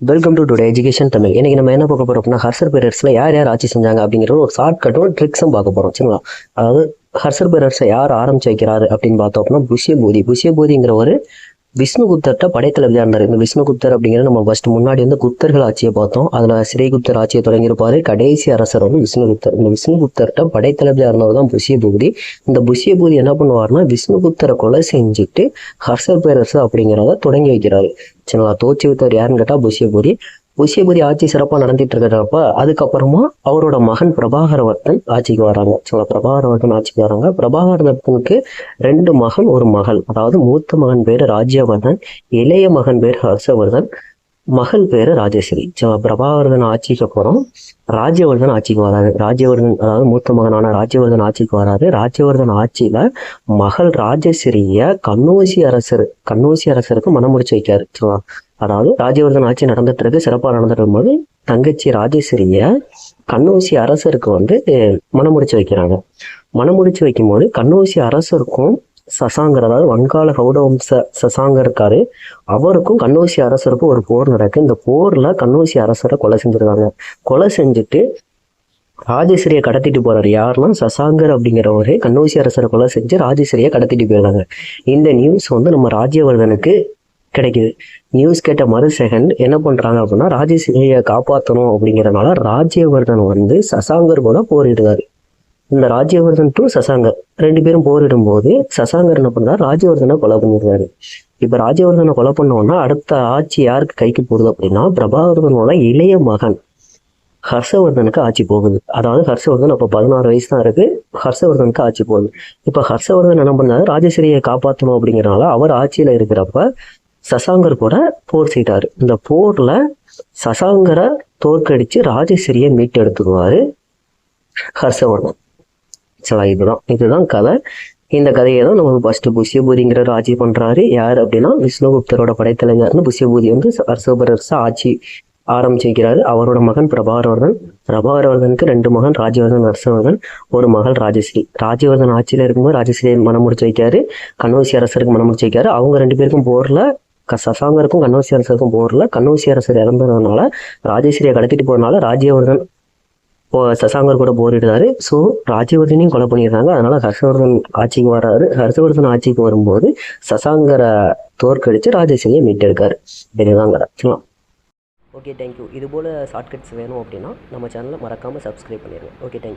Welcome to today education Tamil இன்னைக்கு நம்ம என்ன பார்க்க போறோம் அப்படின்னா ஹர்ஷர் பீரியட்ஸ்ல யார் யார் ஆட்சி செஞ்சாங்க அப்படிங்கிற ஒரு ஷார்ட் கட்டும் ட்ரிக்ஸும் பார்க்க போறோம். சரிங்களா? அதாவது ஹர்ஷர் பேரர்ஸை யார் ஆரம்பிச்சு வைக்கிறாரு அப்படின்னு பார்த்தோம் அப்படின்னா புஷ்யபூதி புஷ்யபூதிங்கிற ஒரு விஷ்ணுகுப்தர்கிட்ட படைத்தளபதியா இருந்தார். இந்த விஷ்ணுகுப்தர் அப்படிங்கிற நம்ம ஃபர்ஸ்ட் முன்னாடி வந்து குப்தர்கள் ஆட்சியை பார்த்தோம். அதில் ஸ்ரீகுப்தர் ஆட்சியை தொடங்கியிருப்பாரு. கடைசி அரசர் வந்து விஷ்ணுகுப்தர். இந்த விஷ்ணுகுப்தர்கிட்ட படைத்தளபதியா இருந்தவர் தான் புஷியபூதி. இந்த புஷியபூதி என்ன பண்ணுவார்னா விஷ்ணுகுப்தரை கொலை செஞ்சுட்டு ஹர்ஷர் பேரரசு அப்படிங்கிறத தொடங்கி வைக்கிறாரு. சரிங்களா? தோற்றுவித்தவர் யாருன்னு கேட்டால் புஷ்யபூதி. விஷயபுரி ஆட்சி சிறப்பாக நடந்துட்டு இருக்கிறப்ப அதுக்கப்புறமா அவரோட மகன் பிரபாகரவர்த்தன் ஆட்சிக்கு வராங்க. சரிங்களா பிரபாகரவர்த்தன் ஆட்சிக்கு வராங்க. பிரபாகரவர்த்தனுக்கு ரெண்டு மகன் ஒரு மகள். அதாவது மூத்த மகன் பேரு ராஜ்யவர்தன் இளைய மகன் பேர் ஹர்ஷவர்தன் மகள் பேரு ராஜஸ்ரீ. சோ பிரபாகரதன் ஆட்சிக்கு அப்புறம் ராஜ்யவர்தன் ஆட்சிக்கு வராரு. ராஜ்யவர்தன் அதாவது மூத்த மகனான ராஜ்யவர்தன் ஆட்சிக்கு வராரு. ராஜ்யவர்தன் ஆட்சியில மகள் ராஜஸ்ரீய கண்ணூசி அரசர் கண்ணூசி அரசருக்கு மனம் முடிச்சு வைக்காரு சரிங்களா அதாவது ராஜ்யவர்தன் ஆட்சி நடந்த பிறகு சிறப்பாக நடந்துட்டு இருக்கும்போது தங்கச்சி ராஜேஸ்வரிய கண்ணூசி அரசருக்கு வந்து மனம் முடிச்சு வைக்கிறாங்க. மனம் முடிச்சு வைக்கும்போது கண்ணூசி அரசருக்கும் சசாங்கர் அதாவது வங்காள கௌடவம்ச சசாங்கர் இருக்காரு. அவருக்கும் கண்ணூசி அரசருக்கும் ஒரு போர் நடக்கு. இந்த போர்ல கண்ணூசி அரசரை கொலை செஞ்சிருக்காங்க. கொலை செஞ்சுட்டு ராஜேஸ்வரியை கடத்திட்டு போறாரு. யாருன்னா சசாங்கர் அப்படிங்கிறவரு கண்ணூசி அரசரை கொலை செஞ்சு ராஜேஸ்வரியை கடத்திட்டு போயிருக்காங்க இந்த நியூஸ் வந்து நம்ம ராஜ்யவர்தனுக்கு கிடைக்குது. நியூஸ் கேட்ட மறு செகண்ட் என்ன பண்றாங்க அப்படின்னா ராஜசிங்கையை காப்பாற்றணும் அப்படிங்கறதுனால ராஜ்யவர்தன் வந்து சசாங்கர் கூட போரிடுறாரு இந்த ராஜ்யவர்தன் டு சசாங்கர் ரெண்டு பேரும் போரிடும் போது சசாங்கர் என்ன பண்றாரு? ராஜ்யவர்தனை கொலை பண்ணிடுறாரு இப்ப ராஜ்யவர்தனை கொலை பண்ணோம்னா அடுத்த ஆட்சி யாருக்கு கைக்கு போகுது அப்படின்னா பிரபாவர்தனோட இளைய மகன் ஹர்ஷவர்தனுக்கு ஆட்சி போகுது. அதாவது ஹர்ஷவர்தன் அப்போ பதினாறு வயசு தான் இருக்கு. ஹர்ஷவர்தனுக்கு ஆட்சி போகுது. இப்போ ஹர்ஷவர்தன் என்ன பண்ணாரு? ராஜேஸ்வரியை காப்பாற்றணும் அப்படிங்கிறனால அவர் ஆட்சியில இருக்கிறப்ப சசாங்கர் கூட போர் செய்தார். இந்த போரில் சசாங்கரை தோற்கடித்து ராஜேஸ்வரியை மீட்டு ஹர்ஷவர்தன். சரி இதுதான். இதுதான் கதை. இந்த கதையை தான் நம்ம ஃபஸ்ட்டு புஷ்யபூதிங்கிற ஆட்சி பண்ணுறாரு யார் அப்படின்னா விஷ்ணுகுப்தரோட படைத்தலைஞர்னு புஷ்யபூதி வந்து ஹர்ஷபரச ஆட்சி ஆரம்பிச்சிருக்கிறாரு. அவரோட மகன் பிரபாகரவர்தன். பிரபாகரவர்தனுக்கு ரெண்டு மகன் ராஜவர்தன் ஹர்ஷவர்தன் ஒரு மகள் ராஜஸ்ரீ. ராஜவர்தன் ஆட்சியில் இருக்கும்போது ராஜஸ்ரீ மனம் முடிச்சு வைக்காரு கண்ணூசி அரசருக்கு மனம் முடிச்சு வைக்காரு அவங்க ரெண்டு பேருக்கும் போரில் சசாங்கருக்கும் கண்ணவசி அரசருக்கும் போர்ல கண்ணவசி அரசர் இறந்ததுனால ராஜேஸ்வரியை கடத்திட்டு போறதுனால ராஜ்யவர்தன் இப்போ சசாங்கர் கூட போரிடுறாரு. ஸோ ராஜ்யவர்தனையும் கொலை பண்ணிடுறாங்க. அதனால ஹர்ஷவர்தன் ஆட்சிக்கு வர்றாரு. ஹர்ஷவர்தன் ஆட்சிக்கு வரும்போது சசாங்கரை தோற்கடிச்சு ராஜேஸ்வரியை மீட்டெடுக்காரு. இதுதான் கதை ஓகே தேங்க்யூ இது போல் ஷார்ட்கட்ஸ் வேணும் அப்படின்னா நம்ம சேனலை மறக்காமல் சப்ஸ்கிரைப் பண்ணிடுங்க ஓகே தேங்க்யூ